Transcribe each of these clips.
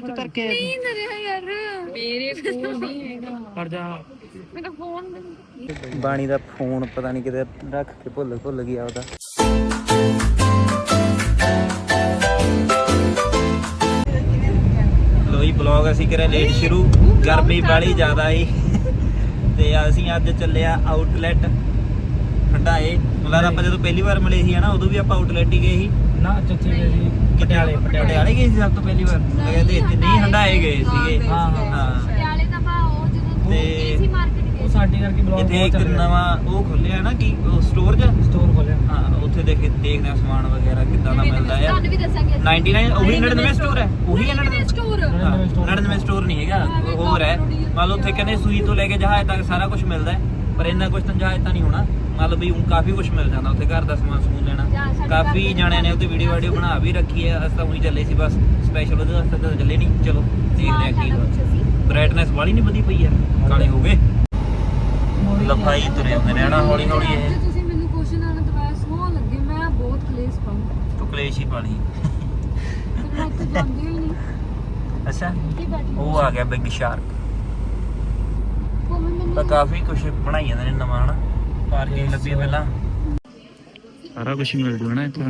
ਕਰਕੇ ਨਹੀਂ। ਨਾ ਰਿਹਾ ਯਾਰ। ਮੇਰੇ ਫੋਨ ਨਹੀਂ ਹੈਗਾ। ਖੜ ਜਾ। ਮੇਰਾ ਫੋਨ ਬਾਣੀ ਦਾ ਫੋਨ ਪਤਾ ਨਹੀਂ ਕਿਤੇ ਰੱਖ ਕੇ ਭੁੱਲ ਭੁੱਲ ਗਿਆ ਉਹਦਾ। ਲੋਈ ਬਲੌਗ ਅਸੀਂ ਕਰਿਆ ਲੇਟ ਸ਼ੁਰੂ। ਗਰਮੀ ਬਾਲੀ ਜ਼ਿਆਦਾ ਈ ਤੇ ਅਸੀਂ ਅੱਜ ਚੱਲਿਆ ਆਊਟਲੈਟ ਹੰਡਾਏ ਮਤਲਬ ਆਪਾਂ ਜਦੋਂ ਪਹਿਲੀ ਵਾਰ ਮਿਲੇ ਸੀ ਹਨਾ ਉਦੋਂ ਵੀ ਆਪਾਂ ਆਊਟਲੈਟ ਹੀ ਗਏ ਸੀ। ਨਾ ਚੌਥੀ ਗਏ ਸੀ ਪਟਿਆਲੇ ਪਟਿਆਲੇ ਗਏ ਸੀ ਸਭ ਤੋਂ ਪਹਿਲੀ ਵਾਰ? ਮੈਂ ਕਹਿੰਦੇ ਇੱਥੇ ਨਹੀਂ ਹੰਡਾਏ ਗਏ ਸੀਗੇ। ਹਾਂ, ਹਾਂ। ਹਾਂ। ਪਟਿਆਲੇ ਦਾ ਬਾ ਉਹ ਜਦੋਂ ਤੇ ਏਸੀ ਮਾਰਕੀਟ ਉਹ ਗਏ ਸਾਡੇ ਕਰਕੇ ਬਲੌਗ ਇੱਥੇ ਬਹੁਤ ਇੱਕ ਚੱਲ ਰਿਹਾ ਨਵਾਂ ਉਹ ਖੁੱਲਿਆ ਨਾ ਕੀ ਸਟੋਰ ਚ? ਸਟੋਰ ਖੋਲਿਆ ਹਾਂ ਉੱਥੇ ਦੇਖ ਦੇਖਦੇ ਆ ਸਮਾਨ ਵਗੈਰਾ ਕਿੱਦਾਂ ਦਾ ਮਿਲਦਾ ਆ। ਤੁਹਾਨੂੰ ਵੀ ਦੱਸਾਂਗੇ ਅਸੀਂ। 99 ਉਹੀ 99 ਸਟੋਰ ਹੈ? ਉਹੀ 99 ਸਟੋਰ 99 store। 99 ਸਟੋਰ ਨਹੀਂ ਹੈਗਾ ਉਹ ਹੋਰ ਹੈ। ਮੰਨ ਲਓ ਉੱਥੇ ਕਹਿੰਦੇ ਸੂਈ ਤੋਂ ਲੈ ਕੇ ਜਹਾਜ਼ ਤੱਕ ਸਾਰਾ ਕੁਝ ਮਿਲਦਾ ਹੈ ਪਰ ਇੰਨਾ ਕੁਝ ਤਾਂ ਜਹਾਜ਼ ਤਾਂ ਨਹੀਂ ਹੋਣਾ। ਮੰਨ ਲਓ ਵੀ ਹੁਣ ਕਾਫੀ ਕੁਝ ਮਿਲ ਜਾਂਦਾ ਉੱਥੇ ਘਰ ਦਾ ਸਮਾਨ ਸਮੂਨ ਲੈਣਾ। ਕਾਫੀ ਜਾਣਿਆਂ ਨੇ ਉੱਥੇ ਵੀਡੀਓ ਵੀਡੀਓ ਬਣਾ ਵੀ ਰੱਖੀ ਹੈ ਅਸੀਂ ਉਹੀ ਚੱਲੇ ਸੀ ਬਸ ਸਪੈਸ਼ਲ ਉਹਦੇ ਵਾਸਤੇ ਤਾਂ ਚੱਲੇ ਨਹੀਂ ਚਲੋ ਦੇਖਦੇ ਆ ਕੀ ਬ੍ਰਾਈਟਨੈਸ ਵਾਲੀ ਨਹੀਂ ਵਧੀ ਪਈ ਯਾਰ ਕਾਲੇ ਹੋ ਗਏ। ਲਫਾਈ ਤੁਰੇ ਹੁੰਦੇ ਨੇ ਹਨਾ ਹੌਲੀ ਹੌਲੀ ਇਹ। ਤੁਸੀਂ ਮੈਨੂੰ ਕੁਐਸਚਨ ਆਣਾ ਦਵਾਇਆ ਸੋਹਣ ਲੱਗੇ ਮੈਂ ਬਹੁਤ ਕਲੇਸ਼ ਪਾਉਂ। ਤੂੰ ਕਲੇਸ਼ ਹੀ ਪਾਲੀ ਤੇ ਮੈਂ ਉੱਥੇ ਜਾਂਦੀ ਹੀ ਨਹੀਂ ਅੱਛਾ ਇੱਥੇ ਬੈਠੀ ਉਹ ਆ ਗਿਆ ਬਿਗ ਸ਼ਾਰਕ ਤਾਂ ਕਾਫੀ ਕੁਝ ਬਣਾਈ ਜਾਂਦੇ ਨੇ ਨਵਾਂ ਹਨਾ। ਪਾਰਕਿੰਗ ਲੱਭੀ ਪਹਿਲਾਂ। ਸਾਰਾ ਕੁਝ ਮਿਲ ਜੂ ਨਾ ਇੱਥੇ।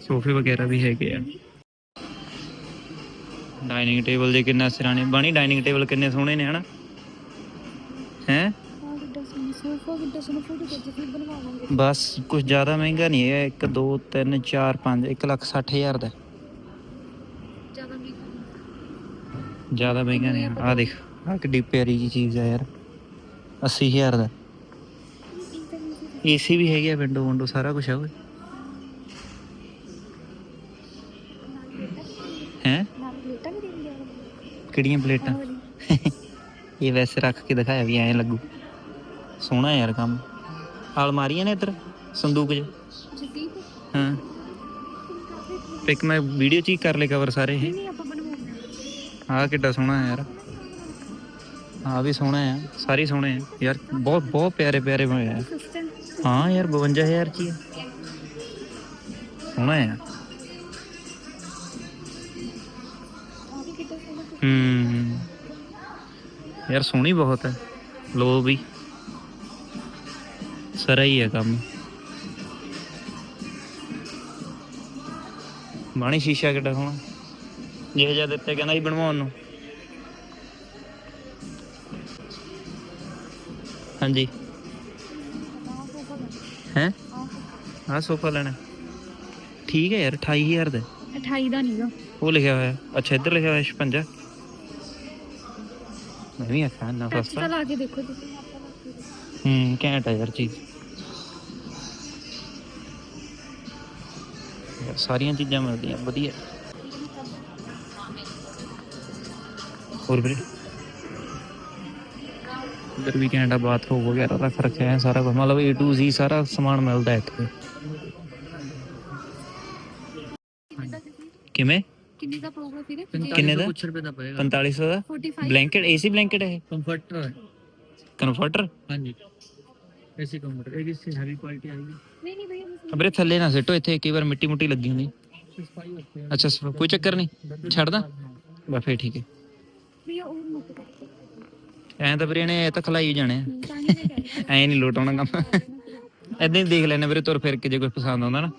ਸੋਫੇ ਵਗੈਰਾ ਵੀ ਹੈਗੇ ਆ। ਡਾਈਨਿੰਗ ਟੇਬਲ ਦੇ ਕਿੰਨਾ ਸਿਰਾਣੇ ਬਾਣੀ ਡਾਈਨਿੰਗ ਟੇਬਲ ਕਿੰਨੇ ਸੋਹਣੇ ਨੇ ਹਨਾ। ਹੈ? ਬਸ ਕੁਝ ਜ਼ਿਆਦਾ ਮਹਿੰਗਾ ਨਹੀਂ ਹੈ 1 2 3 4 5 1 ਲੱਖ 60 ਹਜ਼ਾਰ ਦਾ। ਜ਼ਿਆਦਾ ਮਹਿੰਗਾ ਨਹੀਂ ਆ। ਦੇਖ। ਆ ਕਿੱਡੀ ਪਿਆਰੀ ਜੀ ਚੀਜ਼ ਆ ਯਾਰ 80 ਹਜ਼ਾਰ ਦਾ। ਏਸੀ ਵੀ ਹੈਗਾ ਵਿੰਡੋ ਵਿੰਡੋ ਸਾਰਾ ਕੁਝ ਆ ਓਏ। ਹੈ? ਆ ਕਿਹੜੀਆਂ ਪਲੇਟਾਂ? ਇਹ ਵੈਸੇ ਰੱਖ ਕੇ ਦਿਖਾਇਆ ਵੀ ਐਂ ਲੱਗੂ। ਸੋਹਣਾ ਯਾਰ ਕੰਮ। ਅਲਮਾਰੀਆਂ ਨੇ ਇੱਧਰ ਸੰਦੂਕ 'ਚ। ਹਾਂ। ਪਿਕ ਮੈਂ ਵੀਡੀਓ 'ਚ ਹੀ ਕਰ ਲੈ ਕਵਰ ਸਾਰੇ ਇਹ। ਆਹ ਕਿੱਡਾ ਸੋਹਣਾ ਹੈ ਯਾਰ। ਆਹ ਵੀ ਸੋਹਣਾ ਹੈ ਸਾਰੇ ਸੋਹਣੇ ਆ ਯਾਰ ਬਹੁਤ ਬਹੁਤ ਪਿਆਰੇ ਪਿਆਰੇ ਬਣੇ ਆ। ਹਾਂ ਯਾਰ 52000 ਚ ਸੋਹਣਾ ਆ ਹੂੰ। ਯਾਰ ਸੋਹਣੀ ਬਹੁਤ ਹੈ। ਲੋ ਵੀ। ਸਰਾ ਹੀ ਹੈ ਕੰਮ। ਬਾਣੀ ਸ਼ੀਸ਼ਾ ਕਿੱਡਾ ਸੋਹਣਾ। ਜਿਹੇ ਜਿਹਾ ਦਿੱਤੇ ਕਹਿੰਦਾ ਸੀ ਬਣਵਾਉਣ ਨੂੰ। ਹਾਂਜੀ। ਹੈ? ਆ ਸੋਫਾ ਲੈਣਾ। ਠੀਕ ਹੈ ਯਾਰ 28000 ਦਾ। 28 ਦਾ ਨਹੀਂਗਾ ਉਹ ਲਿਖਿਆ ਹੋਇਆ। ਅੱਛਾ ਇੱਧਰ ਲਿਖਿਆ ਹੋਇਆ 56 ਮੈਂ ਵੀ ਆਖਾਂ ਨਾ ਟੱਚ ਸਸਤਾ। ਤਾਂ ਲਾ ਕੇ ਦੇਖੋ ਤੁਸੀਂ। ਹੂੰ ਘੈਂਟ ਆ ਯਾਰ ਚੀਜ਼। ਯਾਰ ਸਾਰੀਆਂ ਚੀਜ਼ਾਂ ਮਿਲਦੀਆਂ ਵਧੀਆ। ਹੋਰ ਵੀਰੇ? ਇੱਧਰ ਵੀ ਆ ਬਾਥਰੂਮ ਵਗੈਰਾ ਰੱਖ ਰੱਖਿਆ ਹੈ ਸਾਰਾ ਕੁਝ ਮਤਲਬ A to Z ਸਾਰਾ ਸਮਾਨ ਮਿਲਦਾ ਹੈ ਇੱਥੇ। ਕਿਵੇਂ? ਕਿੰਨੇ ਦਾ ਪਊਗਾ ਫਿਰ ਕਿੰਨੇ ਦਾ? ਕੁਛ ਰੁਪਏ ਦਾ ਪਏਗਾ। 4500 ਦਾ? 45 ਬਲੈਂਕਟ ਏਸੀ ਬਲੈਂਕਟ ਹੈ ਕੰਫਰਟਰ ਹੈ। ਕਨਫਰਟਰ ਹਾਂਜੀ। ਐਸੀ ਕੰਫਰਟਰ ਇਹ ਇਸ ਹੈਵੀ ਕੁਆਲਿਟੀ ਆਏਗੀ। ਨਹੀਂ ਨਹੀਂ ਭਈਆ ਅਬਰੇ ਥੱਲੇ ਨਾ ਸਿੱਟੋ ਇੱਥੇ ਕਈ ਵਾਰ ਮਿੱਟੀ ਮੁੱਟੀ ਲੱਗੀ ਹੁੰਦੀ। ਅੱਛਾ ਕੋਈ ਚੱਕਰ ਨਹੀਂ। ਛੱਡਦਾ ਬਸ ਫੇਰ ਠੀਕ ਹੈ। ਭਈਆ ਉਹ ਮੁੱਕ ਐਂ ਤਾਂ ਵੀਰੇ ਨੇ ਇਹ ਤਾਂ ਖਲਾਈ ਜਾਣੇ ਐਂ ਨਹੀਂ ਲੋਟ ਆਉਣਾ ਕੰਮ। ਐਦਾਂ ਹੀ ਦੇਖ ਲੈਣੇ ਵੀਰੇ ਤੁਰ ਫਿਰ ਕੇ ਜੇ ਕੋਈ ਪਸੰਦ ਆਉਂਦਾ ਨਾ।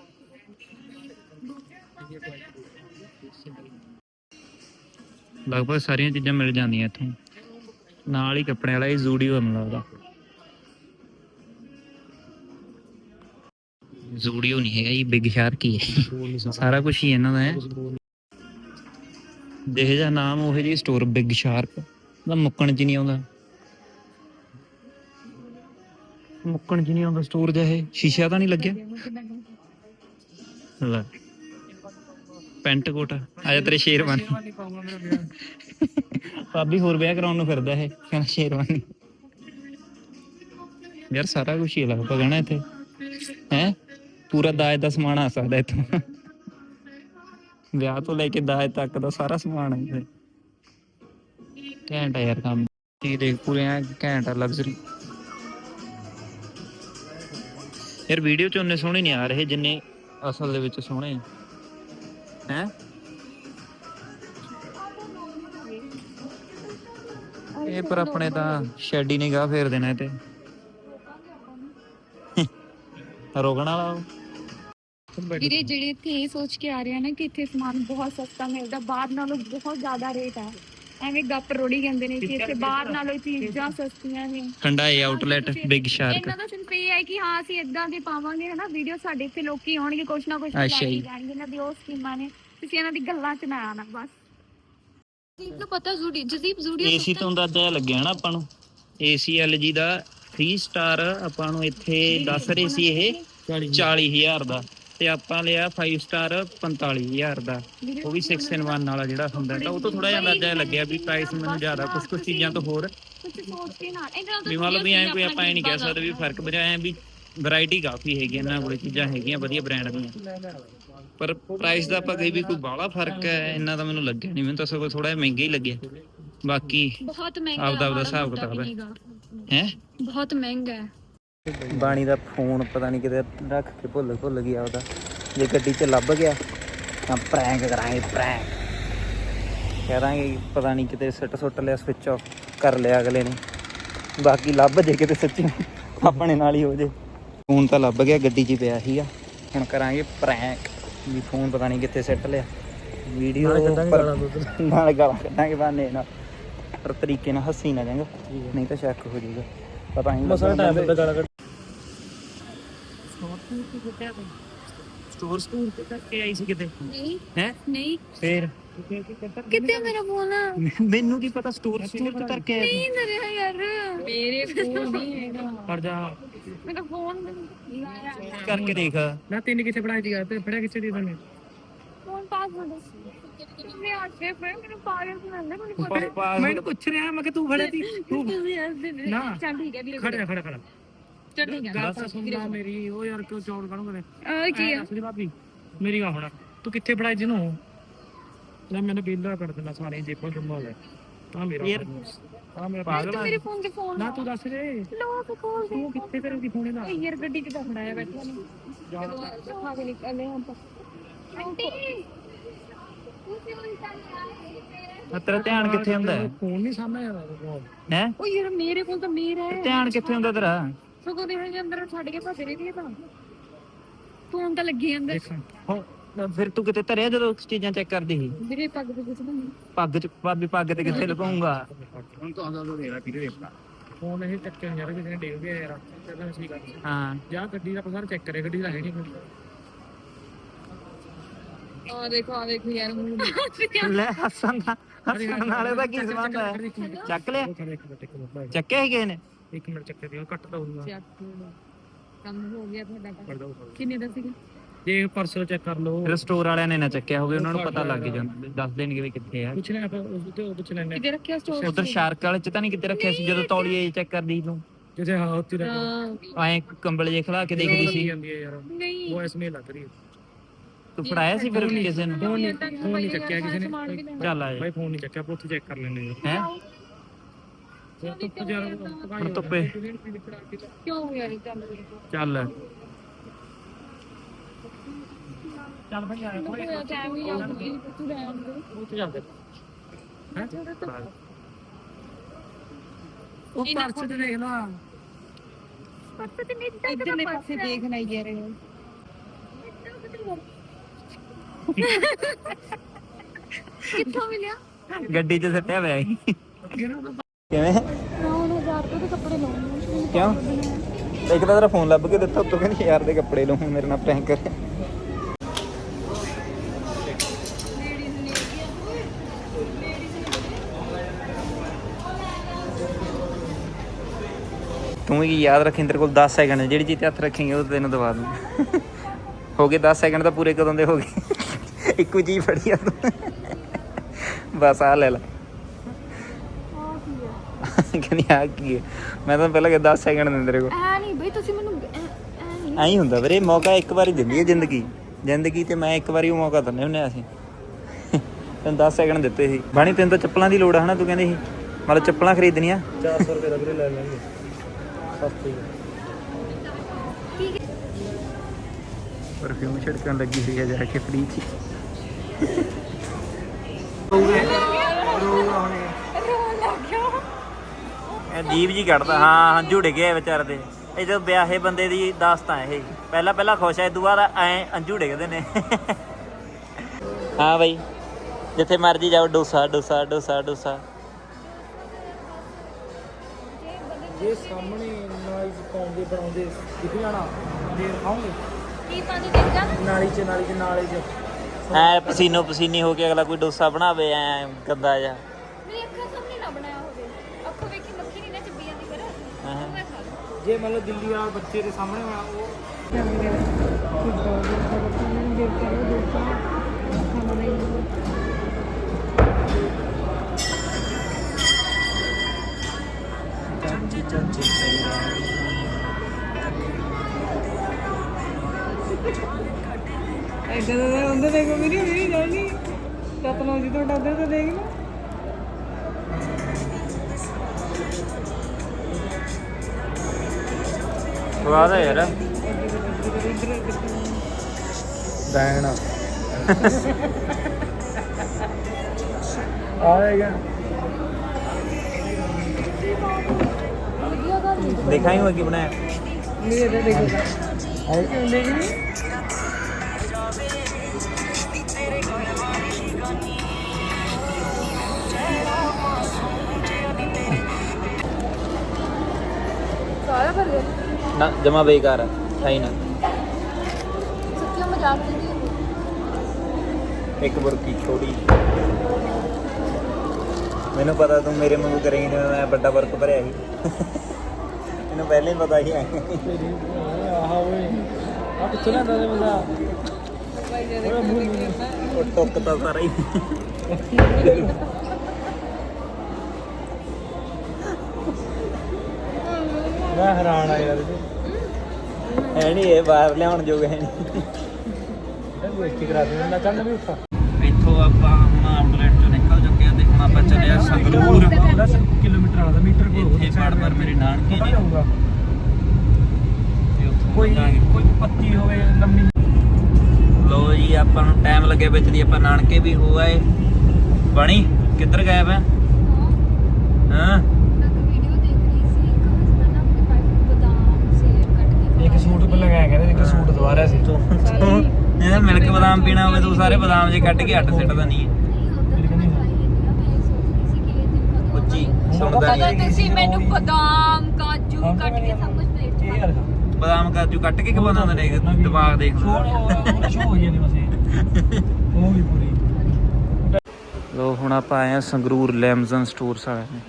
ਲਗਭਗ ਸਾਰੀਆਂ ਚੀਜ਼ਾਂ ਮਿਲ ਜਾਂਦੀਆਂ ਇੱਥੋਂ। ਨਾਲ ਹੀ ਕੱਪੜੇ ਵਾਲਾ, ਇਹ ਜ਼ੂਡੀਓ ਮੈਨੂੰ ਲੱਗਦਾ। ਜ਼ੂਡੀਓ ਨਹੀਂ ਹੈਗਾ ਇਹ ਬਿਗ ਸ਼ਾਰਕ ਹੀ ਹੈ। ਸਾਰਾ ਕੁਝ ਹੀ ਇਹਨਾਂ ਦਾ ਹੈ। ਜਿਹੇ ਜਿਹਾ ਨਾਮ ਉਹ ਜਿਹੀ ਸਟੋਰ ਬਿਗ ਸ਼ਾਰਕ ਦਾ ਮੁੱਕਣ ਚ ਨਹੀਂ ਆਉਂਦਾ। ਮੁੱਕਣ ਚ ਨਹੀਂ ਆਉਂਦਾ ਸਟੋਰ ਜਿਹਾ ਇਹ। ਸ਼ੀਸ਼ਾ ਤਾਂ ਨਹੀਂ ਲੱਗਿਆ। ਲੈ। ਪੈਂਟ ਕੋਟ ਆਜਾ ਤੇਰੇ ਸ਼ੇਰਵਾਨੀ। ਭਾਬੀ ਹੋਰ ਵਿਆਹ ਕਰਾਉਣ ਨੂੰ ਫਿਰਦਾ ਇਹ। ਕਹਿੰਦਾ ਸ਼ੇਰਵਾਨੀ। ਯਾਰ ਸਾਰਾ ਕੁਝ ਹੀ ਲਗਭਗ ਹੈ ਇੱਥੇ। ਹੈ? ਪੂਰਾ ਦਾਜ ਦਾ ਸਮਾਨ ਆ ਸਕਦਾ ਇੱਥੋਂ। ਵਿਆਹ ਤੋਂ ਲੈ ਕੇ ਦਾਜ ਤੱਕ ਦਾ ਸਾਰਾ ਸਮਾਨ ਹੈ ਇੱਥੇ। ਘੈਂਟ ਆ ਯਾਰ ਕੰਮ। ਕੀ ਦੇਖ ਪੂਰੇ ਐ ਘੈਂਟ ਆ ਲਗਜ਼ਰੀ ਯਾਰ ਵੀਡੀਓ ਚ ਉਹਨੇ ਸੋਹਣੇ ਨਹੀਂ ਆ ਰਹੇ ਜਿੰਨੇ ਅਸਲ ਦੇ ਵਿੱਚ ਸੋਹਣੇ ਆ। ਹੈ? ਇਹ ਪਰ ਆਪਣੇ ਤਾਂ ਸ਼ੈਡੀ ਨਿਗਾਹ ਫੇਰ ਦੇਣਾ ਇਹ ਤੇ। ਰੋਕਣ ਵਾਲਾ ਵੀਰੇ, ਜਿਹੜੇ ਇੱਥੇ ਇਹ ਸੋਚ ਕੇ ਆ ਰਹੇ ਆ ਨਾ ਕਿ ਇੱਥੇ ਸਮਾਨ ਬਹੁਤ ਸਸਤਾ ਮਿਲਦਾ, ਬਾਹਰ ਨਾਲੋਂ ਬਹੁਤ ਜ਼ਿਆਦਾ ਰੇਟ ਹੈ ਐਵੇਂ ਗੱਪ ਰੋੜੀ ਕਹਿੰਦੇ ਨੇ ਕਿ ਇੱਥੇ ਬਾਹਰ ਨਾਲੋਂ ਚੀਜ਼ਾਂ ਸਸਤੀਆਂ ਨੇ। ਠੰਡਾਈ ਆਊਟਲੈਟ ਬਿਗ ਸ਼ਾਰਕ ਇਹਨਾਂ ਦਾ ਸਿਰਫ ਇਹ ਹੈ ਕਿ ਹਾਂ ਅਸੀਂ ਇਦਾਂ ਦੇ ਪਾਵਾਂਗੇ ਹਨਾ ਵੀਡੀਓ ਸਾਡੇ ਇੱਥੇ ਲੋਕੀ ਆਉਣਗੇ ਕੁਛ ਨਾ ਕੁਛ ਲੈ ਅੱਛਾ ਕੇ ਜੀ। ਜਾਣਗੇ ਇਹਨਾਂ ਦੀ ਉਹ ਸਕੀਮਾਂ ਨੇ। ਤੁਸੀਂ ਇਹਨਾਂ ਦੀ ਗੱਲਾਂ ਚ ਨਾ ਆਣਾ ਬਸ। ਜੀਪ ਨੂੰ ਪਤਾ ਜ਼ੂਡੀ ਜਜ਼ੀਬ ਜ਼ੂਡੀ ਏਸੀ ਤੋਂ ਅੰਦਾਜ਼ਾ ਜਿਹਾ ਲੱਗਿਆ ਨਾ ਆਪਾਂ ਨੂੰ। ਏਸੀ ਐਲਜੀ ਦਾ 3 ਸਟਾਰ ਆਪਾਂ ਨੂੰ ਇੱਥੇ ਦੱਸ ਰਹੇ ਸੀ ਇਹ 40000 ਦਾ। ਤੇ ਆਪਾਂ ਲਿਆ 5 ਸਟਾਰ 45000 ਦਾ। ਉਹ ਵੀ 6 in 1 ਵਾਲਾ ਜਿਹੜਾ ਹੁੰਦਾ ਤਾਂ ਉਹ ਤੋਂ ਥੋੜਾ ਜਿਹਾ ਅੰਦਾਜ਼ਾ ਲੱਗਿਆ ਵੀ ਪ੍ਰਾਈਸ ਮੈਨੂੰ ਜ਼ਿਆਦਾ ਕੁਝ ਕੁਝ ਚੀਜ਼ਾਂ ਤੋਂ ਹੋਰ ਵੀ ਮੰਨ ਲਓ ਵੀ ਐਂ ਕੋਈ ਆਪਾਂ ਐ ਨਹੀਂ ਕਹਿ ਸਕਦੇ ਵੀ ਫ਼ਰਕ ਬਰਿਆ ਐ ਵੀ ਵੈਰਾਈਟੀ ਕਾਫੀ ਹੈਗੀ ਇਹਨਾਂ ਕੋਲੇ ਚੀਜ਼ਾਂ ਹੈਗੀਆਂ ਵਧੀਆ ਬ੍ਰਾਂਡ ਦੀਆਂ ਪਰ ਪ੍ਰਾਈਸ ਦਾ ਆਪਾਂ ਕਹੀ ਵੀ ਕੋਈ ਬਾਹਲਾ ਫ਼ਰਕ ਹੈ ਇੰਨਾ ਤਾਂ ਮੈਨੂੰ ਲੱਗਿਆ ਨਹੀਂ ਮੈਨੂੰ ਤਾਂ ਸਗੋਂ ਥੋੜਾ ਜਿਹਾ ਮਹਿੰਗਾ ਹੀ ਲੱਗਿਆ। ਬਾਕੀ ਬਹੁਤ ਮਹਿੰਗਾ ਆਪਦਾ- ਆਪਦਾ ਹਿਸਾਬ ਕਿਤਾਬ। ਹੈ? ਬਹੁਤ ਮਹਿੰਗਾ ਹੈ। ਬਾਣੀ ਦਾ ਫੋਨ ਪਤਾ ਨਹੀਂ ਕਿਤੇ ਰੱਖ ਕੇ ਭੁੱਲ ਭੁੱਲ ਗਿਆ ਉਹਦਾ। ਜੇ ਗੱਡੀ 'ਚ ਲੱਭ ਗਿਆ ਤਾਂ ਪ੍ਰੈਂਕ ਕਰਾਂਗੇ ਪ੍ਰੈਂਕ ਕਰਾਂਗੇ ਪਤਾ ਨਹੀਂ ਕਿਤੇ ਸਿੱਟ ਸੁੱਟ ਲਿਆ ਸਵਿਚ ਆਫ ਕਰ ਲਿਆ ਅਗਲੇ ਨੇ। ਬਾਕੀ ਲੱਭ ਜੇ ਕਿਤੇ ਸੱਚੀ ਆਪਣੇ ਨਾਲ ਹੀ ਹੋ ਜੇ। ਫੋਨ ਤਾਂ ਲੱਭ ਗਿਆ ਗੱਡੀ 'ਚ ਪਿਆ ਸੀਗਾ। ਹੁਣ ਕਰਾਂਗੇ ਪ੍ਰੈਂਕ ਵੀ ਫੋਨ ਪਤਾ ਨਹੀਂ ਕਿੱਥੇ ਸਿੱਟ ਲਿਆ। ਵੀਡੀਓ ਨਾਲ ਗਾਲਾਂ ਕੱਢਾਂਗੇ ਬਾਨੇ ਨਾਲ। ਪਰ ਤਰੀਕੇ ਨਾਲ ਹੱਸੀ ਨਾ ਜਾਂਗਾ ਨਹੀਂ ਤਾਂ ਸ਼ੱਕ ਹੋ ਜਾਊਗਾ ਪਤਾ ਨਹੀਂ ਮਸਾ ਟਾਈਮ ਕੱਢ ਸਟੋਰ ਸਟੋਰ ਤੇ ਕਰਕੇ ਆਈ ਸੀ ਕਿਤੇ। ਨਹੀਂ ਹੈ? ਨਹੀਂ। ਫੇਰ? ਕਿੱਥੇ ਮੇਰਾ ਫੋਨ ਆ? ਮੈਨੂੰ ਕੀ ਪਤਾ ਸਟੋਰ ਸਟੋਰ ਤੇ ਕਰਕੇ ਆਇਆ ਨਹੀਂ ਨਾ ਰਿਹਾ ਯਾਰ। ਮੇਰੇ ਫੋਨ ਨਹੀਂ ਹੈਗਾ। ਫੜ ਜਾ। ਮੇਰਾ ਫੋਨ। ਕਰਕੇ ਦੇਖ। ਨਾ ਤਿੰਨ ਕਿੱਥੇ ਪੜਾਈ ਸੀਗਾ ਤੇ ਫੜਿਆ ਕਿੱਥੇ ਦੀ ਤੈਨੂੰ ਫੋਨ ਪਾਸਵਰਡ ਮੈਂ ਆਸ਼ੇ ਫੇ ਮੈਨੂੰ ਪਾਗਲ ਬਣਾਉਂਦਾ ਮੈਨੂੰ ਪਤਾ। ਮੈਨੂੰ ਪੁੱਛ ਰਿਹਾ ਮੈਂ ਕਿ ਤੂੰ ਫੜਿਆ ਸੀ? ਤੂੰ ਨੇ। ਚੱਲ ਠੀਕ ਹੈ ਵੀਰੇ ਖੜਿਆ ਖੜਾ ਖੜਾ ਸੁਣਦਾ ਮੇਰੀ ਉਹ ਯਾਰ ਕਿਉਂ ਚੌੜ ਕਾਣੂ ਕਰੇ ਆ ਕੀ ਆ? ਅਸਲੀ ਭਾਬੀ ਮੇਰੀ ਗੱਲ ਹੁਣ ਤੂੰ ਕਿੱਥੇ ਪੜਾਈ ਜਿਹਨੂੰ? ਲੈ ਮੈਨੂੰ ਬਿੱਲਾ ਕਰ ਦੇਣਾ ਸਾਰੇ ਦੇਖੋ ਜੁਮਾ ਲੈ ਆ ਮੇਰਾ ਯਾਰ, ਆ। ਮੇਰਾ ਨਹੀਂ ਪਾਗਲ ਤੂੰ ਆ। ਮੇਰੇ ਫੋਨ ਤੇ ਫੋਨ ਨਾ ਤੂੰ ਦੱਸ ਦੇ ਲੋਕ ਕੋਲ ਦੇ। ਤੂੰ ਕਿੱਥੇ ਕਰੇਗੀ ਫੋਨੇ ਦਾ ਇਹ ਯਾਰ ਗੱਡੀ ਕਿੱਦਾਂ ਖੜਾਇਆ ਬੈਠਾ ਨਹੀਂ ਜਦੋਂ ਖਾ ਕੇ ਨਿਕਲੇ ਹਾਂ ਆਪਾਂ। ਆਂਟੀ! ਤੁਸੀਂ ਉਹ ਤਾਂ ਤੇਰਾ ਧਿਆਨ ਕਿੱਥੇ ਹੁੰਦਾ? ਹੈ ਫੋਨ ਨਹੀਂ ਸਾਹਮਣੇ ਆ ਰਿਹਾ ਹੈ? ਉਹ ਯਾਰ ਮੇਰੇ ਕੋਲ ਤਾਂ ਮੇਰਾ ਹੈ। ਧਿਆਨ ਕਿੱਥੇ ਹੁੰਦਾ ਤੇਰਾ? ਸਗੋਂ ਦੇ ਹਜੇ ਅੰਦਰ ਛੱਡ ਕੇ ਭੱਜ ਰਹੀ ਸੀ ਤਾਂ ਫੋਨ ਤਾਂ ਲੱਗੀ ਅੰਦਰ ਦੇਖ ਹੋ ਫਿਰ ਤੂੰ ਕਿਤੇ ਧਰਿਆ ਜਦੋਂ ਚੀਜ਼ਾਂ ਚੈੱਕ ਕਰਦੀ ਸੀ ਵੀਰੇ ਪੱਗ ਤੇ ਕੁਝ ਨਹੀਂ ਪੱਗ ਚ ਭਾਬੀ ਪੱਗ ਤੇ ਕਿੱਥੇ ਲਗਾਉਂਗਾ ਹੁਣ ਤਾਂ ਆਉਂਦਾ ਮੇਰਾ ਵੀਡੀਓ ਦੇਖਦਾ ਫੋਨ ਇਹ ਚੱਕ ਕੇ ਯਾਰ ਕਿਸੇ ਨੇ ਡੇਗ ਗਿਆ ਯਾਰ ਚੱਲ ਅਸੀਂ ਕਰ ਹਾਂ ਜਾਂ ਗੱਡੀ ਦਾ ਪਸਾਰ ਚੈੱਕ ਕਰੇ ਗੱਡੀ ਦਾ ਹੈ ਨਹੀਂ ਕੋਈ ਆ ਦੇਖੋ ਆ ਦੇਖੋ ਯਾਰ ਮੂੰਹ ਲੈ ਹੱਸਣ ਦਾ ਹੱਸਣ ਨਾਲੇ ਦਾ ਕੀ ਸੰਬੰਧ ਹੈ ਚੱਕ ਲਿਆ ਚੱਕਿਆ ਹੀ ਕਿਸੇ ਨੇ ਇੱਕ ਮਿੰਟ ਚੱਕ ਦਿਓ ਕੱਟ ਦਊਗਾ ਚੱਕ ਕੰਮ ਹੋ ਗਿਆ ਤੁਹਾਡਾ। ਕਿੰਨੇ ਦਾ ਸੀਗਾ? ਜੇ ਪਰਸਲ ਚੈੱਕ ਕਰ ਲਓ। ਫਿਰ ਸਟੋਰ ਵਾਲਿਆਂ ਨੇ ਨਾ ਚੱਕਿਆ ਹੋਵੇ ਉਹਨਾਂ ਨੂੰ ਪਤਾ ਲੱਗ ਜਾਂਦਾ। ਦੱਸ ਦੇਣਗੇ ਵੀ ਕਿੱਥੇ ਆ। ਕੁਛ ਨਹੀਂ ਆਪਾਂ ਉਸ ਤੇ ਉਹ ਪੁੱਛ ਲੈਣੇ ਕਿਤੇ ਰੱਖਿਆ ਸਟੋਰ ਉਧਰ ਸ਼ਾਰਕ ਵਾਲੇ ਚ ਤਾਂ ਨਹੀਂ ਕਿਤੇ ਰੱਖਿਆ ਸੀ ਜਦੋਂ ਤੌਲੀਏ ਚੈੱਕ ਕਰਦੀ ਸੀ ਤੂੰ? ਜਿਹਦੇ ਹਾਂ ਉੱਤੇ ਰੱਖ ਹਾਂ। ਐਂ ਕੰਬਲ ਜੇ ਖਲਾ ਕੇ ਦੇਖਦੀ ਸੀ। ਜਾਂਦੀ ਹੈ ਯਾਰ। ਨਹੀਂ। ਉਹ ਐਸਮੇ ਲੱਗ ਰਹੀ ਹੈ ਤੂੰ ਫੜਾਇਆ ਸੀ ਫਿਰ ਕਿਸੇ ਨੂੰ? ਫੋਨ ਨਹੀਂ ਚੱਕਿਆ ਕਿਸੇ ਨੇ। ਚੱਲ ਆ ਭਾਈ ਫੋਨ ਨਹੀਂ ਚੱਕਿਆ ਆਪਾਂ ਉੱਥੇ ਚੈੱਕ ਕਰ ਲੈਣੇ ਹੈ। ਫਿਰ ਧੁੱਪ ਜਰਾ ਹੁਣ ਧੁੱਪੇ ਕਿਉਂ ਯਾਰ ਚੱਲ ਚੱਲ। ਚੱਲ ਭਾਈ ਆ ਕੋਈ ਹੋਇਆ ਟਾਈਮ ਹੀ ਆ ਗਈ ਤੂੰ ਰਹਿਣ ਦੇ। ਉੱਥੇ ਜਾਂਦੇ ਹੈ? ਉਹ ਪਰਸ ਤੇ ਦੇਖ ਲਾ। ਪਰਸ ਤੇ ਨਹੀਂ ਇੱਧਰਲੇ ਪਾਸੇ ਦੇਖਣਾ ਹੀ ਯਾਰ। ਕਿੱਥੋਂ ਮਿਲਿਆ? ਗੱਡੀ 'ਚ ਸੱਟਿਆ ਹੋਇਆ ਸੀ। ਕਿਵੇਂ? 9000 ਰੁਪਏ ਦੇ ਕੱਪੜੇ ਲਾਉਣੇ ਕਿਉਂ? ਇੱਕ ਤਾਂ ਤੇਰਾ ਫੋਨ ਲੱਭ ਕੇ ਦਿੱਤਾ ਉੱਤੋਂ ਕਹਿੰਦੀ ਯਾਰ ਦੇ ਕੱਪੜੇ ਲਊ ਮੇਰੇ ਨਾਲ ਪ੍ਰੈਂਕ ਕਰ। ਤੂੰ ਵੀ ਯਾਦ ਰੱਖੀਂ ਤੇਰੇ ਕੋਲ 10 ਸੈਕਿੰਡ ਜਿਹੜੀ ਚੀਜ਼ ਤੇ ਹੱਥ ਰੱਖੇਂਗੇ ਉਹ ਤੈਨੂੰ ਦਵਾ ਦੂੰ। ਹੋ ਗਏ 10 ਸੈਕਿੰਡ ਤਾਂ ਪੂਰੇ ਕਦੋਂ ਦੇ ਹੋ ਗਏ? ਇੱਕੋ ਚੀਜ਼ ਫੜੀ ਆ ਤੂੰ। ਬਸ ਆ ਲੈ ਲੈ। ਕਹਿੰਦੀ ਆ ਕੀ ਹੈ? ਮੈਂ ਤਾਂ ਪਹਿਲਾਂ ਕਿ 10 ਸੈਕਿੰਡ ਦਿੰਦੇ ਤੇਰੇ ਕੋਲ। ਐ ਨਹੀਂ ਬਈ ਤੁਸੀਂ ਮੈਨੂੰ ਐ ਐ ਨਹੀਂ। ਐਂ ਹੀ ਹੁੰਦਾ ਵੀਰੇ ਮੌਕਾ ਇੱਕ ਵਾਰੀ ਦਿੰਦੀ ਹੈ ਜ਼ਿੰਦਗੀ। ਜ਼ਿੰਦਗੀ ਤੇ ਮੈਂ ਇੱਕ ਵਾਰੀ ਉਹ ਮੌਕਾ ਦਿੰਦੇ ਹੁੰਦੇ ਆ ਅਸੀਂ। ਤੈਨੂੰ 10 ਸੈਕਿੰਡ ਦਿੱਤੇ ਸੀ। ਬਾਣੀ ਤੈਨੂੰ ਤਾਂ ਚੱਪਲਾਂ ਦੀ ਲੋੜ ਆ ਹਨਾ ਤੂੰ ਕਹਿੰਦੀ ਸੀ। ਮਤਲਬ ਚੱਪਲਾਂ ਖਰੀਦਣੀਆਂ। 400 ਰੁਪਏ ਦਾ ਵੀਰੇ ਲੈ ਲੈਣਗੇ। ਸਸਤੀ ਪਰਫਿਊਮ ਛਿੜਕਣ ਲੱਗੀ ਹੋਈ ਹੈ ਜਾ ਕੇ ਫ੍ਰੀ ਚ। ਜੀਬ ਜੀ ਕੱਢਦਾ ਹਾਂ ਹੰਝੂ ਡਿੱਗੇ ਵਿਚਾਰ ਦੇ। ਇਹ ਜਦੋਂ ਵਿਆਹੇ ਬੰਦੇ ਦੀ ਦਾਸਤਾਂ ਇਹ। ਪਹਿਲਾਂ ਪਹਿਲਾਂ ਖੁਸ਼ ਐ ਇਦੋਂ ਬਾਅਦ ਐ ਅੰਝੂ ਡਿੱਗਦੇ ਨੇ। ਹਾਂ ਬਈ ਜਿੱਥੇ ਮਰਜ਼ੀ ਜਾਓ ਡੋਸਾ ਡੋਸਾ ਡੋਸਾ ਡੋਸਾ। ਜੇ ਸਾਹਮਣੇ ਚ ਪਾਉਂਦੇ ਬਣਾਉਂਦੇ ਦਿਖ ਜਾਣਾ ਫੇਰ ਖਾਓਗੇ? ਕੀ ਪਾਣੀ ਦੇਖ ਜਾ ਨਾਲੀ ਚ ਨਾਲੀ ਚ ਨਾਲੇ ਚ। ਐ ਪਸੀਨੋ ਪਸੀਨੀ ਹੋ ਕੇ ਅਗਲਾ ਕੋਈ ਡੋਸਾ ਬਣਾਵੇ ਐ ਗੰਦਾ ਜਿਹਾ। ਮੇਰੀ ਅੱਖਾਂ ਜੇ ਮੰਨ ਦਿੱਲੀ ਵਾਲਾ ਬੱਚੇ ਦੇ ਸਾਹਮਣੇ ਹੋਣਾ, ਉਹ ਇਦਾਂ ਦਾ ਉਹਦੇ ਦੇਖੋ ਮੇਰੀ ਮੇਰੀ ਜਾਨੀ ਸਤਨਾਮ ਤੁਹਾਡਾ ਉਧਰ ਤਾਂ ਦੇਖ ਲਓ। ਸਵਾਦ ਹੈ ਯਾਰ ਡੈਣ ਆਏਗਾ ਦੇਖਾਂ ਹੀ ਕੀ ਬਣਾਇਆ ਮੇਰੇ ਇਧਰ ਦੇਖੋ ਦੇਖ ਨਹੀਂ ਸਾਰਾ ਭਰ ਗਿਆ ਨਾ ਜਮਾ ਬੇਕਾਰ ਨਾ। ਸੱਚੀ ਮਜ਼ਾਕ ਨਹੀਂ ਇੱਕ ਬੁਰਕੀ ਛੋੜੀ ਮੈਨੂੰ ਪਤਾ ਤੂੰ ਮੇਰੇ ਵਾਂਗੂ ਕਰੇਂਗੀ ਤੇ ਮੈਂ ਵੱਡਾ ਵਰਕ ਭਰਿਆ ਸੀ। ਮੈਨੂੰ ਪਹਿਲਾਂ ਹੀ ਪਤਾ ਸੀ ਆਹ ਓਏ ਆ ਪਿੱਛੇ ਨਾ ਦਦੇ ਬੰਦਾ ਉਹ ਟੁੱਕਦਾ ਸਾਰਾ ਹੀ। ਮੈਂ ਹੈਰਾਨ ਆ ਯਾਰ। ਇਹ ਹੈ ਨਹੀਂ ਇਹ ਬਾਹਰ ਲਿਆਉਣ ਜੋਗ ਹੈ ਨਹੀਂ ਇਹ ਬੇਇੱਜ਼ਤੀ ਕਰਾ ਦੇ ਨਾ। ਚੱਲ ਵੀ ਉੱਠਾ ਇੱਥੋਂ ਆਪਾਂ ਹੁਣ ਆਊਟਲੈਟ ਚੋਂ ਨਿਕਲ ਚੁੱਕੇ ਆ ਤੇ ਹੁਣ ਆਪਾਂ ਚੱਲੇ ਆ ਸੰਗਰੂਰ। 10 ਕਿਲੋਮੀਟਰ ਆਉਂਦਾ ਮੀਟਰ ਕੋਲ ਇੱਥੇ ਫੜ ਪਰ ਮੇਰੇ ਨਾਨਕੇ ਪਤਾ ਜੀ। ਜਾਊਗਾ ਤੇ ਉੱਥੋਂ ਕੋਈ ਨਿਕਲਾਂਗੇ। ਕੋਈ ਪੱਤੀ ਹੋਵੇ ਲੰਮੀ ਲੋ ਜੀ ਆਪਾਂ ਨੂੰ ਟਾਈਮ ਲੱਗਿਆ ਵਿੱਚ ਦੀ ਆਪਾਂ ਨਾਨਕੇ ਵੀ ਹੋ ਆਏ। ਬਣੀ ਕਿੱਧਰ ਗਏ ਮੈਂ ਹਾਂ ਮੈਂ ਇੱਕ ਵੀਡੀਓ ਦੇਖ ਰਹੀ ਸੀ ਇੱਕ ਹਸਬੰਦ ਨਾ ਆਪਣੇ ਵਾਈਫ ਨੂੰ ਬਦਾਮ ਸੇਬ ਕੱਟ ਕੇ ਇੱਕ ਸੂਟ ਪਹਿਲਾਂ ਗਿਆ ਕਹਿੰਦੇ ਇੱਕ ਸੂਟ ਦਵਾਰਿਆ ਸੀ। ਤੂੰ ਤੂੰ ਇਹਦਾ ਮਿਲਕ ਬਦਾਮ ਪੀਣਾ ਹੋਵੇ ਤੂੰ ਸਾਰੇ ਬਦਾਮ ਜੇ ਕੱਢ ਕੇ ਅੱਡ ਸਿੱਟਦਾ ਨਹੀਂ। ਹੈ ਉੱਚੀ। ਸੁਣਦਾ ਤੁਸੀਂ ਮੈਨੂੰ ਬਦਾਮ ਕਾਜੂ ਕੱਟ ਕੇ ਸਭ ਕੁਝ ਪਲੇਟ 'ਚ ਇਹ ਪਾ ਯਾਰ ਦਿਓ। ਬਦਾਮ ਕਾਜੂ ਕੱਟ ਕੇ ਖਵਾਉਂਦਾ ਹੁੰਦਾ ਨੇ ਦਿਮਾਗ ਦੇਖ ਸ਼ੋਅ ਹੋ ਜਾਂਦੀ ਬਸ ਇਹ ਉਹ ਵੀ ਪੂਰੀ। ਲੋ ਹੁਣ ਆਪਾਂ ਆਏ ਆ ਸੰਗਰੂਰ ਲੈਮਜ਼ਨ ਸਟੋਰਸ ਵਾਲੇ ਨੇ।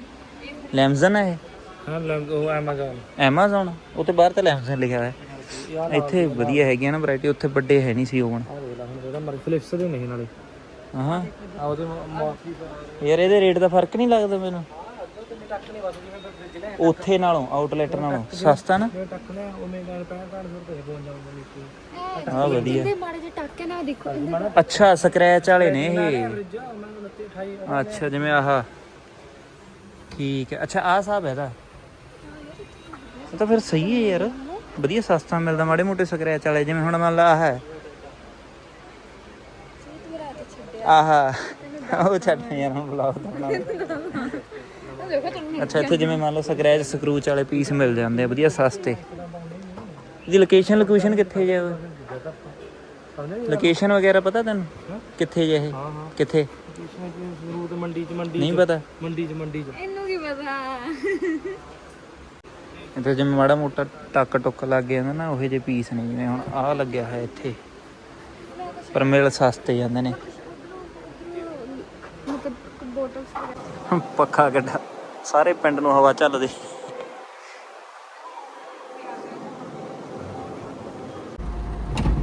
ਲੈਮਜ਼ਨ ਹੈ ਹਾਂ ਲੰਗ ਉਹ ਐਮਾਜ਼ਨ ਐਮਾਜ਼ਨ ਉੱਤੇ ਬਾਹਰ ਤੇ ਲਿਖਿਆ ਹੋਇਆ। ਇੱਥੇ ਵਧੀਆ ਹੈਗੀਆਂ ਨਾ ਵੈਰਾਈਟੀ ਉੱਥੇ ਵੱਡੇ ਹੈ ਨਹੀਂ ਸੀ ਓਵਨ ਆ ਦੇਖ ਲੈ ਹੁਣ ਇਹਦਾ ਮਰ ਫਲਿਪਸ ਦੇ ਨਹੀਂ ਨਾਲੇ। ਹਾਂ। ਆ ਉਹਦੇ ਮਾਫੀ ਯਾਰ ਇਹਦੇ ਰੇਟ ਦਾ ਫ਼ਰਕ ਨਹੀਂ ਲੱਗਦਾ ਮੈਨੂੰ। ਉੱਥੇ ਨਾਲੋਂ ਆਊਟਲੈਟ ਨਾਲੋਂ। ਸਸਤਾ ਨਾ। ਮੈਂ ਟੱਕਣਾ ਉਹਨੇ ਨਾਲ 65 ਰੁਪਏ ਪਹੁੰਚ ਜਾਊਗਾ ਨੀਚੇ ਹਾਂ ਵਧੀਆ ਅੱਛਾ ਸਕ੍ਰੈਚ ਵਾਲੇ ਨੇ ਇਹ। ਫ੍ਰਿਜ ਮੈਂ ਲੱਤੇ 28 ਅੱਛਾ ਜਿਵੇਂ ਆਹ। ਠੀਕ ਹੈ। ਅੱਛਾ ਆਹ ਹਿਸਾਬ ਹੈ ਇਹਦਾ। ਇਹ ਤਾਂ ਫਿਰ ਸਹੀ ਹੈ ਯਾਰ। ਵਧੀਆ ਸਸਤਾ ਮਿਲਦਾ ਮਾੜੇ ਮੋਟੇ ਸਕ੍ਰੈਚ ਵਾਲੇ ਜਿਵੇਂ ਹੁਣ ਮੰਨ ਲਾ ਆਹ ਹੈ। ਆਹ। ਉਹ ਛੱਡ ਯਾਰ ਹੁਣ ਬੁਲਾਓ ਤਾਂ ਬਣਾ ਦੇਖੋ ਤੁਹਾਨੂੰ ਅੱਛਾ ਇੱਥੇ ਜਿਵੇਂ ਮੰਨ ਲਓ ਸਕ੍ਰੈਚ ਸਕਰੂਚ ਵਾਲੇ ਪੀਸ ਮਿਲ ਜਾਂਦੇ ਆ ਵਧੀਆ ਸਸਤੇ। ਇਹਦੀ ਲੋਕੇਸ਼ਨ ਲੋਕੇਸ਼ਨ ਕਿੱਥੇ ਜੇ ਲੋਕੇਸ਼ਨ ਵਗੈਰਾ ਪਤਾ ਤੈਨੂੰ? ਕਿੱਥੇ ਜੇ ਇਹ? ਹਾਂ ਹਾਂ। ਕਿੱਥੇ? ਇਸमें ਜ਼ਰੂਰ ਮੰਡੀ ਚ ਮੰਡੀ ਨਹੀਂ ਪਤਾ। ਮੰਡੀ ਚ ਮੰਡੀ ਚ। ਇਹਨੂੰ ਕੀ ਪਤਾ? ਇੱਥੇ ਜਿਵੇਂ ਮਾੜਾ ਮੋਟਾ ਟੱਕ ਟੁੱਕ ਲੱਗ ਜਾਂਦਾ ਨਾ ਉਹੇ ਜਿਹੇ ਪੀਸ ਨੇ ਜਿਵੇਂ ਹੁਣ ਆਹ ਲੱਗਿਆ ਹੈ ਇੱਥੇ। ਪਰ ਮਿਲ ਸਸਤੇ ਜਾਂਦੇ ਨੇ। ਪੱਖਾ ਗੱਡਾ ਸਾਰੇ ਪਿੰਡ ਨੂੰ ਹਵਾ ਚੱਲਦੀ।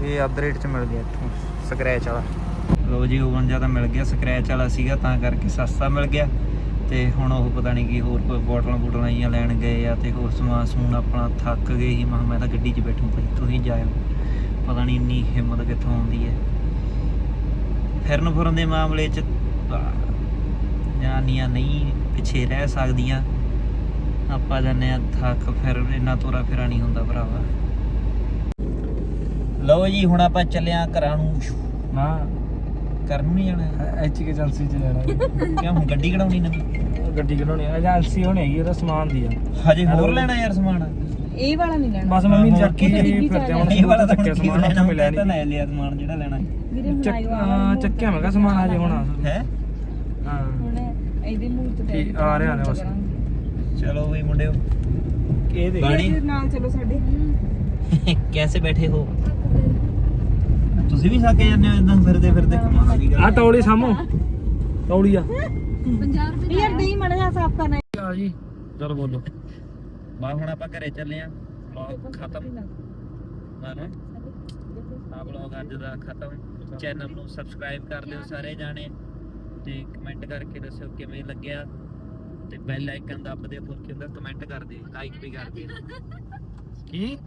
ਇਹ ਰੇਟ ਚ ਮਿਲ ਗਿਆ ਇੱਥੋਂ ਸਕ੍ਰੈਚ ਵਾਲਾ। ਲੋ ਜੀ ਓਵਨ ਜ਼ਿਆਦਾ ਮਿਲ ਗਿਆ ਸਕ੍ਰੈਚ ਵਾਲਾ ਸੀਗਾ, ਤਾਂ ਕਰਕੇ ਸਸਤਾ ਮਿਲ ਗਿਆ। ਤੇ ਹੁਣ ਉਹ ਪਤਾ ਨਹੀਂ ਕੀ ਹੋਰ ਕੋਈ ਬੋਟਲਾਂ ਬੋਟਲਾਂ ਜੀਆਂ ਲੈਣ ਗਏ ਆ ਤੇ ਹੋਰ ਸਮਾਨ ਸਮੂਨ ਆਪਣਾ ਥੱਕ ਗਏ ਸੀ। ਮੈਂ ਕਿਹਾ ਮੈਂ ਤਾਂ ਗੱਡੀ 'ਚ ਬੈਠੂ ਭਾਈ, ਤੁਸੀਂ ਜਾਇਓ। ਪਤਾ ਨਹੀਂ ਇੰਨੀ ਹਿੰਮਤ ਕਿੱਥੋਂ ਆਉਂਦੀ ਹੈ। ਫਿਰਨ ਫੁਰਨ ਦੇ ਮਾਮਲੇ 'ਚ ਤਾਂ ਜਨਾਨੀਆਂ ਨਹੀਂ, ਪਿੱਛੇ ਰਹਿ ਸਕਦੀਆਂ। ਆਪਾਂ ਜਾਂਦੇ ਆ ਥੱਕ ਫਿਰ, ਇੰਨਾ ਤੋਰਾ ਫੇਰਾ ਨਹੀਂ ਹੁੰਦਾ ਭਰਾਵਾ। ਲਓ ਜੀ, ਹੁਣ ਆਪਾਂ ਚੱਲਿਆ ਘਰਾਂ ਨੂੰ। ਨਾ। ਕਰਨ ਨੂੰ ਨਹੀਂ ਜਾਣਾ। ਐਚ ਕੇ ਏਜੰਸੀ ਚ ਜਾਣਾ। ਕਿਉਂ? ਹੁਣ ਗੱਡੀ ਕਢਾਉਣੀ ਨਵੀਂ ਗੱਡੀ ਕਢਾਉਣੀ ਏਜੰਸੀ ਹੋਣੀ ਹੈਗੀ ਉਹਦਾ ਸਮਾਨ ਦੀ ਆ। ਹਜੇ ਹੋਰ ਲੈਣਾ ਯਾਰ ਸਮਾਨ? ਇਹ ਵਾਲਾ ਨਹੀਂ ਲੈਣਾ। ਬਸ ਮੰਮੀ ਹੋਰ ਚੱਕੀ ਕੀ? ਫਿਰਦੇ ਹੁਣ ਇਹ ਵਾਲਾ ਤਾਂ ਚੱਕਿਆ ਸਮਾਨ ਉੱਥੋਂ ਮਿਲਿਆ ਤਾਂ ਨਹੀਂ ਲੈ ਲਿਆ ਸਮਾਨ ਜਿਹੜਾ ਲੈਣਾ। ਵੀਰੇ ਹੁਣ ਆਇਓ ਚੱਕ- ਚੱਕਿਆ ਮੈਂ ਕਿਹਾ ਸਮਾਨ ਹਜੇ ਹੋਣਾ। ਹੈ? ਹਾਂ। ਹੁਣ ਇਹਦੇ ਮੂੰਹ ਤੇ ਠੀਕ, ਆ ਰਿਹਾ ਨੇ ਬਸ। ਚਲੋ ਵੀ ਮੁੰਡਿਓ। ਇਹ ਦੇਖ। ਨਾਲ ਚਲੋ ਸਾਡੇ। ਕੈਸੇ ਬੈਠੇ ਹੋ? ਤੁਸੀਂ ਵੀ ਸਾਕੇ ਜਾਂਦੇ ਹੋ ਇਦਾਂ ਫਿਰਦੇ ਫਿਰਦੇ ਕਮਾਲ ਦੀ ਆ ਗੱਲ ਤੌੜੀ ਸਾਮੋ। ਤੌੜੀ ਆ। 50 ਰੁਪਏ ਯਾਰ ਨਹੀਂ ਮੜਾ ਜਾ ਸਾਫ਼ ਕਰਨਾ ਆ ਜੀ। ਚਲ ਬੋਲੋ। ਬਾ ਹੁਣ ਆਪਾਂ ਘਰੇ ਚੱਲੇ ਆ ਵਲੌਗ ਖਤਮ। ਮਾਨਾ ਆ ਵਲੌਗ ਅੱਜ ਦਾ ਖਤਮ। ਚੈਨਲ ਨੂੰ ਸਬਸਕ੍ਰਾਈਬ ਕਰ ਦਿਓ ਸਾਰੇ ਜਾਣੇ ਤੇ ਕਮੈਂਟ ਕਰਕੇ ਦੱਸਿਓ ਕਿਵੇਂ ਲੱਗਿਆ। ਤੇ ਬੈਲ ਆਈਕਨ ਦੱਬ ਦਿਓ ਫਿਰ ਕਿੰਦਾ ਕਮੈਂਟ ਕਰ ਦਿਓ ਲਾਈਕ ਵੀ ਕਰ ਦਿਓ ਕੀ?